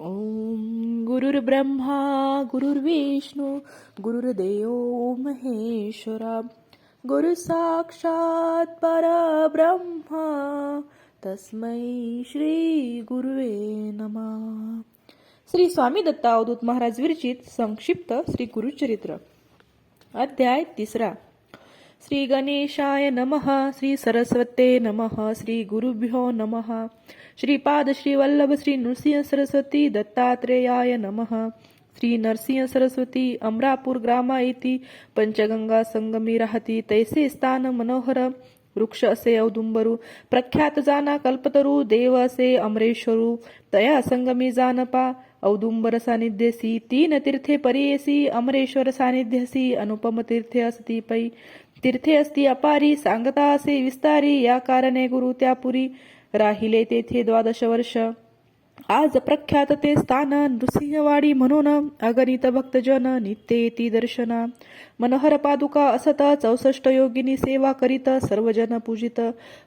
ॐ गुरुर्ब्रह्मा गुरुर्विष्णू गुरुर्देव महेश्वरा गुरुसाक्षात् परब्रह्मा तस्मै श्री गुरुवे नमः. श्री स्वामी दत्ता अवधूत महाराज विरचित संक्षिप्त श्री गुरुचरित्र अध्याय तिसरा. श्री गणेशाय नमः श्री सरस्वते नमः श्री गुरुभ्यो नमः श्रीपाद श्रीवल्लभ श्री नृसिंह सरस्वती दत्तात्रेयाय नमः श्री नरसिंह सरस्वती अमरापूर ग्रामा येती पंचगंगा संगमी राहती तैसे स्थान मनोहर वृक्ष असे औदुंबरू प्रख्यात जाना कल्पतरू देव असे अमरेश्वरू तया संगमी जानपा औदुंबर सानिध्यसी तीन तीर्थे परियेसी अमरेश्वर सानिध्यसी अनुपम तीर्थे असती पै तीर्थे असती अपारी सांगता असे विस्तारी या कारणे गुरु त्यापुरी राहिले तेथे द्वादश वर्ष. आज प्रख्यात ते स्थान नृसिंहवाडी म्हणून अगणित भक्तजन नित्य येती दर्शना. मनोहर पादुका असत चौसष्ट योगिनी सेवा करीत सर्वजन पूजित.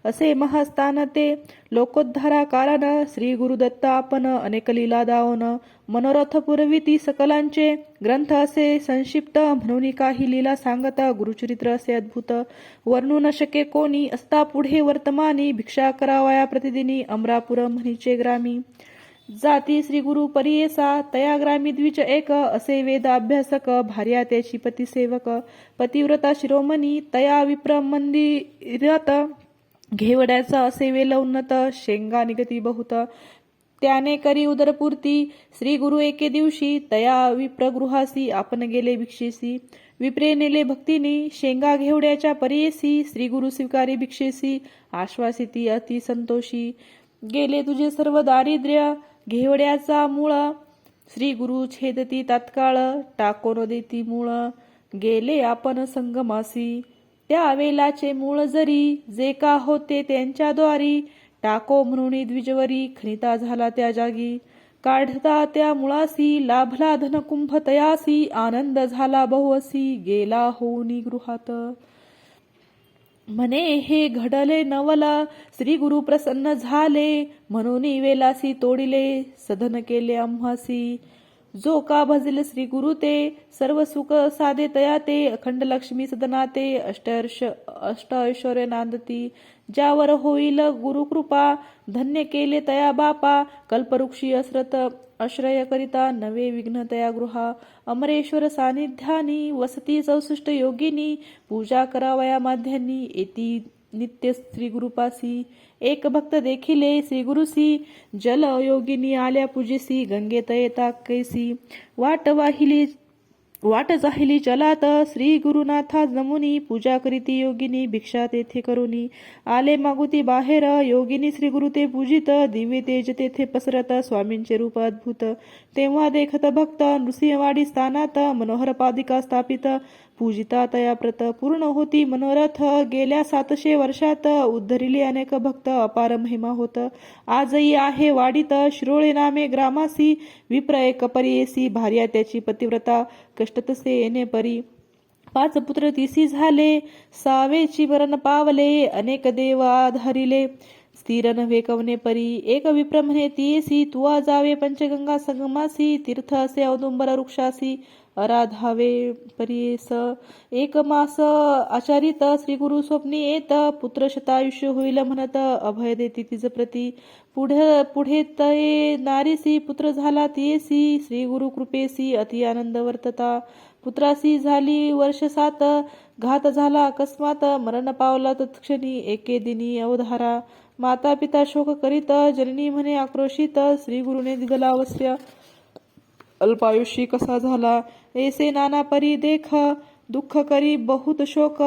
असे महास्थान ते लोकोद्धारा कारण श्री गुरुदत्त आपण अनेक लीला दावोन. मनोरथ पुरविती सकलांचे ग्रंथ असे संक्षिप्त म्हणून काही लीला सांगता गुरुचरित्र असे अद्भुत. वर्णू न शके कोणी असता पुढे वर्तमानी भिक्षा करावया प्रतिदिनी अमरापुर म्हणीचे ग्रामी. जाती श्री गुरु परियेसा तया ग्रामी द्विच एक असे वेद अभ्यासक भार्या त्याची पतिसेवक पतिव्रता शिरोमणी तया विप्र मंदिरात घेवड्याचा असे वेल उन्नत शेंगा निगती बहुत. त्याने करी उदरपूर्ती. श्री गुरु एके दिवशी तया विप्रगृहासी आपण गेले भिक्षेसी. विप्रे नेले भक्तीनी शेंगा घेवड्याच्या परियेसी श्री गुरु स्वीकारी भिक्षेसी आश्वासिती अति संतोषी. गेले तुझे सर्व दारिद्र्य घेवड्याचा मूळ. श्री गुरु छेदती तात्काळ टाकोन देती मूळ. गेले आपण संगमासी. त्या वेलाचे मूळ जरी जे का होते त्यांच्याद्वारी. टाको म्हणून द्विजवरी खनिता झाला त्या जागी. काढता त्या मुळासी लाभला धनकुंभ तयासी आनंद झाला बहुअसी गेला होऊनी गृहात. म्हणे हे घडले नवला श्री गुरु प्रसन्न झाले म्हणून वेलासी तोडिले सधन केले आम्हासी. जो का भजिल श्री गुरु ते सर्व सुख साधे तया ते अखंड लक्ष्मी सदनाते अष्टर्ष अष्ट ऐश्वर्य नांदती. ज्यावर होईल गुरुकृपा धन्य केले तया बापा कल्पवृक्षी असरत आश्रय करिता नवे विघ्न तया गृहा. अमरेश्वर सानिध्यानी वसती चौसष्ट योगिनी पूजा करावया माध्यानी येती नित्य श्री गुरुपासी एक भक्त देखिले श्री गुरुसी जल योगिनी आल्या पूजेसी गंगेत येता कैसी वाट वाहिली वाट जाहिली चलात श्री गुरुनाथा जमुनी पूजा करीती योगिनी भिक्षा तेथे करुनी. आले मागुती बाहेर योगिनी श्री गुरु ते पूजित दिव्य तेज तेथे पसरत स्वामींचे रूप अद्भुत. तेव्हा देखत भक्त नृसिंहवाडी स्थानात मनोहर पादिका स्थापित पूजिता तया प्रत पूर्ण होती. मनोरथ गेल्या सातशे वर्षात उद्धरिली अनेक भक्त अपार महिमा होत. आजही आहे वाडीत शिरोळे नामे ग्रामासी. विप्र एक परियेसी भार्या त्याची पतिव्रता. कष्टतसे येणे परी. पाच पुत्र तिसी झाले. सावेची मरण पावले. अनेक देव आधारिले. स्थिर नव्हे कवने परी. एक विप्र म्हणे तियेसी तुवा जावे पंचगंगा संगमासी. तीर्थ असे औदुंबर वृक्षासी. अराधावे परीस एक मास आचारित श्री गुरु स्वप्नी येत पुत्र शतायुष्य होईल म्हणत अभय देती तिचं प्रती। पुढे पुढे तये नारीसी पुत्र झाला तियेसी श्री गुरु कृपेसी अति आनंद वर्तता। पुत्रासी झाली वर्ष सात घात झाला अकस्मात मरण पावला तत्क्षणी एके दिनी अवधारा। माता पिता शोक करीत जननी म्हणे आक्रोशित श्री गुरुने दिदला अल्पायुषी कसा झाला? ऐसे नाना परी देख दुःख करी बहुत शोक.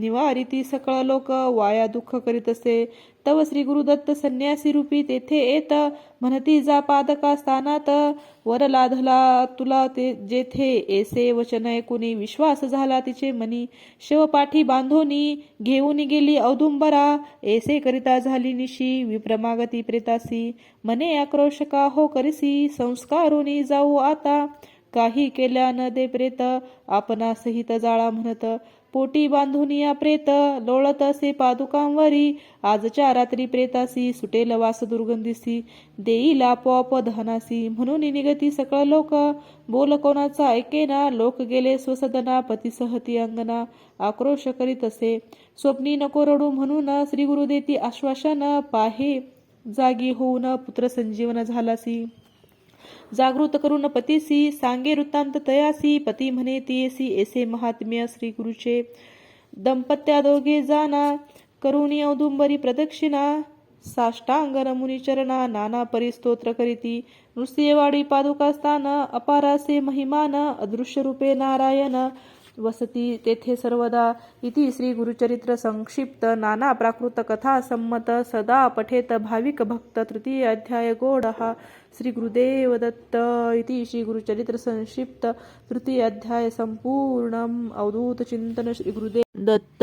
निवारिती सकळ लोक वाया दुःख करीत असे. तव श्री गुरुदत्त संन्यासी रूपी तेथे येत. म्हणती जा पादका स्थानात. वर लाधला तुला ते जेथे ऐसे वचन ऐकुनी विश्वास झाला तिचे मनी. शिवपाठी बांधोनी घेऊन गेली औदुंबरा. ऐसे करिता झाली निशी विप्रमागती प्रेतासी. मने आक्रोश का हो करिसी? संस्कारोनी जाऊ आता. काही केल्या न दे प्रेत. आपणासहित जाळा म्हणत. पोटी बांधून या प्रेत लोळत असे पादुकांवरी. आजच्या रात्री प्रेतासी सुटेल वास दुर्गंधीसी. देईल आपोआप दहनासी म्हणून निगती सकळ लोक. बोल कोणाचा ऐकेना लोक गेले स्वसदना पतीसहती अंगना. आक्रोश करीत असे. स्वप्नी नको रडू म्हणून श्री गुरुदेती आश्वासन पाहे जागी होऊन पुत्र संजीवन झालासी. जागृत करून पतीसी सांगे वृत्तांत तयासी पती म्हणे तियेसी एसे महात्म्य श्री गुरुचे. दंपत्या दोघे जाना करुणी औदुंबरी प्रदक्षिणा साष्टांग रमुनी चरणा नाना परिस्तोत्र करीती. नृसिंहवाडी पादुकास्तान अपारासे महिमान अदृश्य रूपे नारायण वसती तेथे सर्वदा इति श्री गुरुचरित्र संक्षिप्त नाना प्राकृत कथा संमत सदा पठेत भाविक भक्त तृतीय अध्याय गोड हा श्री गुरुदेव दत्त इति श्री गुरुचरित्र संक्षिप्त तृतीय अध्याय संपूर्ण अवधूत चिंतन श्री गुरुदेव दत्त।